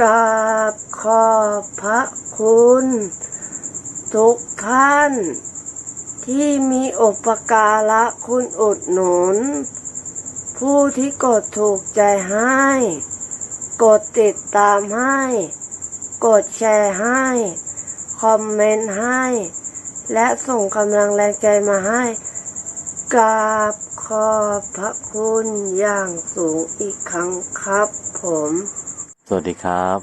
กราบขอบพระคุณ ทุกท่าน ที่มีอุปการะคุณอุดหนุน ผู้ที่กดถูกใจให้ กดติดตามให้ กดแชร์ให้ คอมเมนต์ให้ และส่งกำลังแรงใจมาให้กราบขอบพระคุณอย่างสูงอีกครั้งครับผม สวัสดีครับ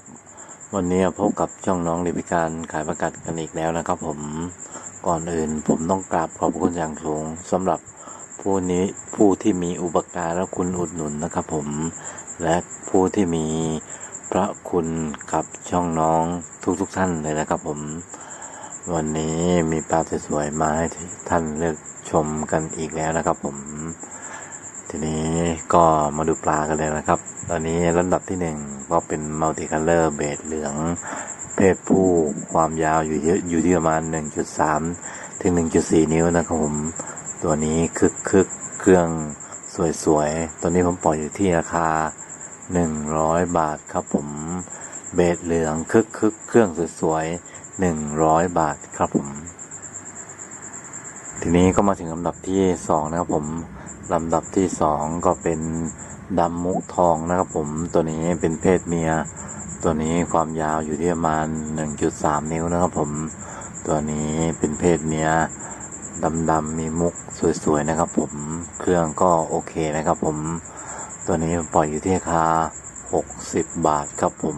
วันนี้พบกับช่องน้องลิปิการขายประกาศกันอีกแล้วนะครับ ผมก่อนอื่นผมต้องกราบขอบคุณอย่างสูงสำหรับผู้นี้ผู้ที่มีอุปการและคุณอุดหนุนนะครับ ผมและผู้ที่มีพระคุณกับช่องน้องทุกๆทท่านเลยนะครับ ผม วันนี้มีปลาสวยๆมาให้ท่านเลือกชมกันอีกแล้วนะครับ ผม ทีนี้ก็มาดูปลากันเลยนะครับ ตอนนี้ลำดับที่หนึ่งก็เป็นมัลติคัลเลอร์เบดเหลือง เพศผู้ความยาวอยู่ที่อยู่ที่ประมาณ 1.3 ถึง 1.4 นิ้วนะครับผม ตัวนี้คึกคึกเครื่องสวยๆ ตัวนี้ผมปล่อยอยู่ที่ราคา 100 บาทครับผม เบดเหลืองคึกคึกเครื่องสวยๆ 100 บาทครับผม ทีนี้ก็มาถึงลำดับที่สองนะครับผม ลำดับที่สองก็เป็นดำมุกทองนะครับผมตัวนี้เป็นเพศเมีย ตัวนี้ความยาวอยู่ที่ประมาณ 1.3 นิ้วนะครับผม ตัวนี้เป็นเพศเมียดำๆมีมุกสวยๆนะครับผมเครื่องก็โอเคนะครับผม ตัวนี้ปล่อยอยู่ที่ราคา 60 บาทครับผม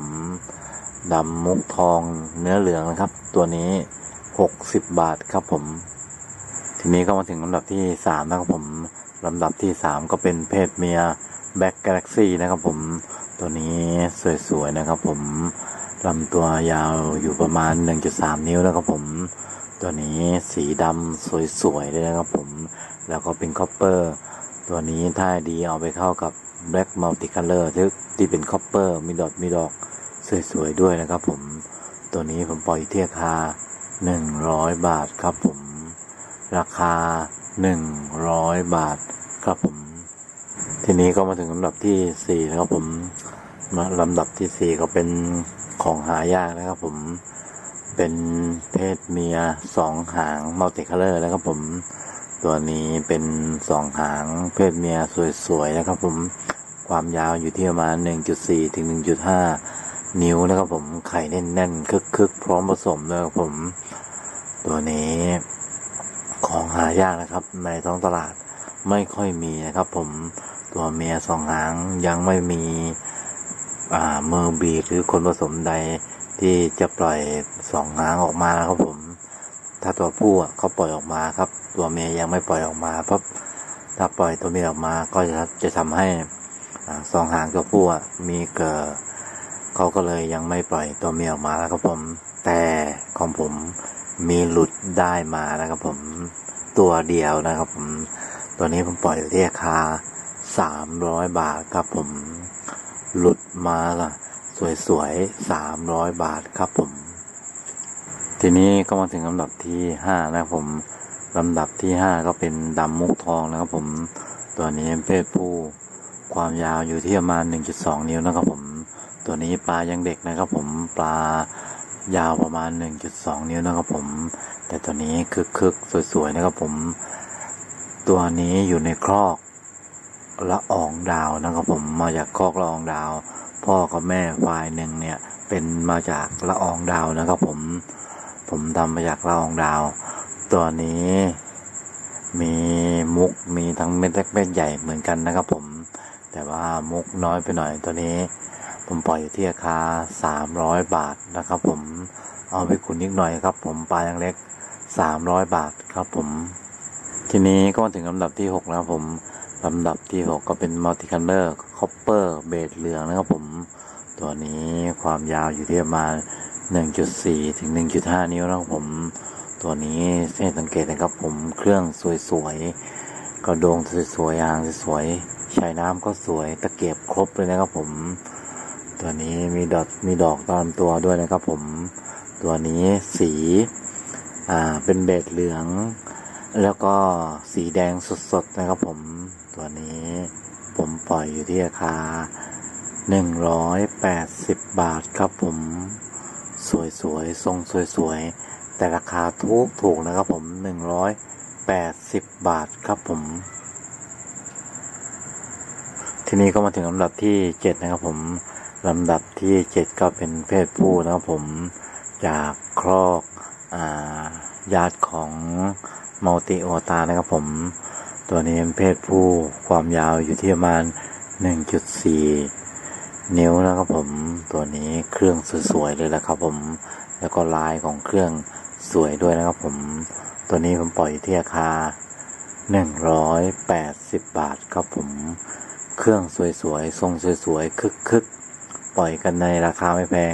ดำมุกทองเนื้อเหลืองนะครับ ตัวนี้ 60 บาทครับผม ทีนี้ก็มาถึงลำดับที่สามนะครับผมลำดับที่สามก็เป็นเพศเมียแบ็กกาแล็กซี่นะครับผมตัวนี้สวยๆนะครับผมลำตัวยาวอยู่ประมาณ 1.3 นิ้วนะครับผม ตัวนี้สีดำสวยๆเลยนะครับผม แล้วก็เป็นคอปเปอร์ ตัวนี้ถ้าดีเอาไปเข้ากับแบล็กมัลติคัลเลอร์ที่ที่เป็นคอปเปอร์มีดอทมีดอกสวยๆด้วยนะครับผม ตัวนี้ผมปล่อยเที่ราคา 100 บาทครับผม ราคา 100 บาทครับผม ทีนี้ก็มาถึงลำดับที่ 4 นะครับผมมาลำดับที่ 4 ก็เป็นของหายากนะครับผม เป็นเพศเมียสองหางมัลติคัลเลอร์นะครับผม ตัวนี้เป็นสองหางเพศเมียสวยๆนะครับผม ความยาวอยู่ที่ประมาณ 1.4 ถึง 1.5 นิ้วนะครับผม ไข่แน่นๆคึกๆ พร้อมผสมเลยครับผม ตัวนี้ายากนะครับ ในท้องตลาดไม่ค่อยมีนะครับ ผมตัวเมียสองหางยังไม่มีเมอร์บีหรือคนผสมใดที่จะปล่อยสองหางออกมานะครับผม ถ้าตัวผู้เขาปล่อยออกมาครับ ตัวเมียยังไม่ปล่อยออกมาเพราะถ้าปล่อยตัวเมียออกมาก็จะจะทำให้สองหางตัวผู้มีเกิดเขาก็เลยยังไม่ปล่อยตัวเมียออกมาแล้วครับผม แต่ของผมมีหลุดได้มานะครับผม ตัวเดียวนะครับผมตัวนี้ผมปล่อยอยู่ที่ราคาสามร้อยบาทครับผมหลุดมาล่ะ สวยๆสามร้อยบาทครับผม ทีนี้ก็มาถึงลำดับที่ห้านะครับผมลำดับที่ห้าก็เป็นดำมุกทองนะครับผมตัวนี้เพศผู้ความยาวอยู่ที่ประมาณ 1.2 นิ้วนะครับผม ตัวนี้ปลายังเด็กนะครับผม ปลายาวประมาณ 1.2 นิ้วนะครับผม แต่ตัวนี้คึกคึกๆสวยๆนะครับผม ตัวนี้อยู่ในครอกละอองดาวนะครับผมมาจากครอกละอองดาว พ่อกับแม่ฝ่ายหนึ่งเนี่ยเป็นมาจากละอองดาวนะครับผมผมทำมาจากละอองดาว ตัวนี้มีมุกมีทั้งเม็ดเล็กเม็ดใหญ่เหมือนกันนะครับผม แต่ว่ามุกน้อยไปหน่อยตัวนี้ ผมปล่อยอยู่ที่ราคาสามร้อยบาทนะครับผมเอาไปขุนนิดหน่อยครับ ผมปลายังเล็ก สามร้อยบาทครับผม ทีนี้ก็ถึงลำดับที่หกแล้วผมลำดับที่หกก็เป็นมัลติคัลเลอร์คอปเปอร์เบดเหลืองนะครับผม ตัวนี้ความยาวอยู่ที่ประมาณ1.4 ถึง 1.5 นิ้วนะครับผม ตัวนี้ให้สังเกตนะครับผมเครื่องสวยๆกระโดงสวยๆยางสวยๆใช้น้ำก็สวยตะเกียบครบเลยนะครับผม ตัวนี้มีดอกมีดอกตามตัวด้วยนะครับผม ตัวนี้สี อ่าเป็นเบดเหลือง แล้วก็สีแดงสดๆนะครับผมตัวนี้ผมปล่อยอยู่ที่ราคาหนึ่งร้อยแปดสิบบาทครับผม สวยๆทรงสวยๆ แต่ราคาถูกถูกนะครับผมหนึ่งร้อยแปดสิบบาทครับผม ทีนี้ก็มาถึงลำดับที่เจ็ดนะครับผมลำดับที่เจ็ดก็เป็นเพศผู้นะครับผม จากครอก อ่า ญาติของมัลติโอตานะครับผม ตัวนี้เป็นเพศผู้ความยาวอยู่ที่ประมาณ 1.4 นิ้วนะครับผม ตัวนี้เครื่องสวยๆเลยนะครับผม แล้วก็ลายของเครื่องสวยด้วยนะครับผม ตัวนี้ผมปล่อยที่ราคา 180 บาทครับผม เครื่องสวยๆ ทรงสวยๆ คึกๆ ปล่อยกันในราคาไม่แพง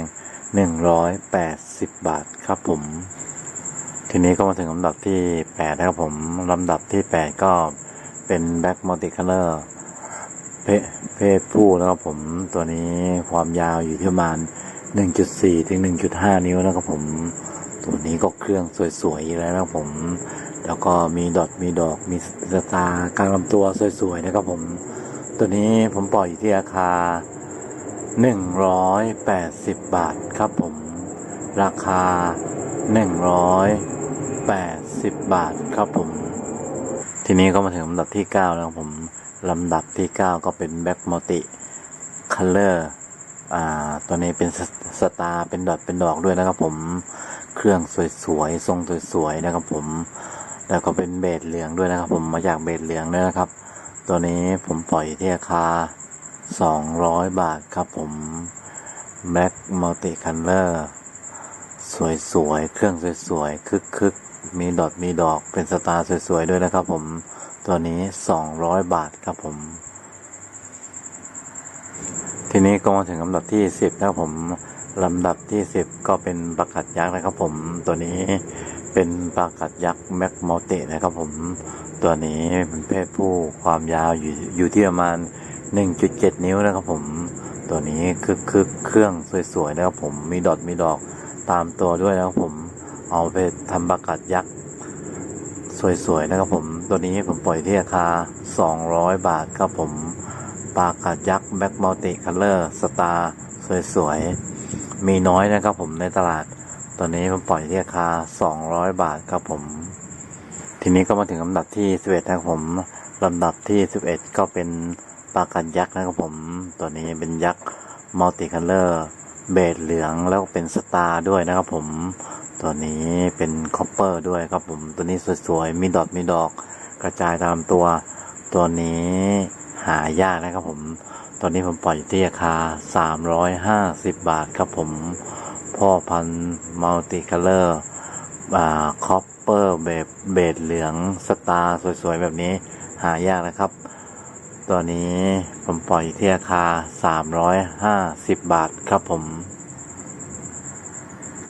180 บาทครับผม ทีนี้ก็มาถึงลำดับที่8นะครับผมลำดับที่ 8 ก็เป็นแบ็กมัลติคัลเลอร์เพศผู้นะครับผมตัวนี้ความยาวอยู่ที่ประมาณ 1.4 ถึง 1.5 นิ้วนะครับผม ตัวนี้ก็เครื่องสวยๆแล้วนะครับผม แล้วก็มีดอทมีดอกมีสตาร์กลางลำตัวสวยๆนะครับผม ตัวนี้ผมปล่อยอยู่ที่ราคา 180 บาทครับผม ราคา 80 บาทครับผม ทีนี้ก็มาถึงลำดับที่ 9 แล้วครับผมลำดับที่ 9 ก็เป็นแบ็กมัลติคัลเลอร์อ่าตัวนี้เป็นสสตาร์เป็นดอทเป็นดอกด้วยนะครับผมเครื่องสวยๆทรงสวยๆนะครับผมแล้วก็เป็นเบสเหลืองด้วยนะครับผมมาจากเบสเหลืองด้วยนะครับ ตัวนี้ผมปล่อยที่ราคา 200 บาทครับผม Black Multi Color สวยๆเครื่องสวยๆคึกๆ มีดอทมีดอกเป็นสตาร์สวย ๆ ด้วยนะครับ ผมตัวนี้ 200 บาทครับผม ทีนี้ก็มาถึงลำดับที่ 10นะครับผมลำดับที่ 10 ก็เป็นปลากัดยักษ์นะครับ ผมตัวนี้เป็นปลากัดยักษ์แม็กมัลตินะครับ ผมตัวนี้เป็นเพศผู้ความยาวอยู่อยู่ที่ประมาณ 1.7 นิ้วนะครับ ผมตัวนี้คึกคึกเครื่องสวยๆนะครับผมมีดอทมีดอกตามตัวด้วยนะครับผม เอาไปทำปลากัดยักษ์ สวยๆนะครับผม ตัวนี้ผมปล่อยที่ราคา 200 บาทครับผมปลากัดยักษ์แบ็กมัลติคัลเลอร์สตาร์สวยๆ มีน้อยนะครับผมในตลาดตัวนี้ผมปล่อยที่ราคา 200 บาทครับผม ทีนี้ก็มาถึงลำดับที่ 11 นะครับผมลำดับที่ 11 ก็เป็นปลากัดยักษ์นะครับผม ตัวนี้เป็นยักษ์มัลติคัลเลอร์เบสเหลืองแล้วก็เป็นสตาร์ด้วยนะครับผม ตัวนี้เป็นคอปเปอร์ด้วยครับผม ตัวนี้สวยๆ มีดอทมีดอก กระจายตามตัว ตัวนี้หายากนะครับผม ตอนนี้ผมปล่อยอยู่ที่ราคา 350 บาทครับผม พ่อพันธุ์มัลติคัลเลอร์คอปเปอร์เบสเบสเหลืองสตาร์สวยๆ แบบนี้หายากนะครับ ตัวนี้ผมปล่อยที่ราคา 350 บาทครับผม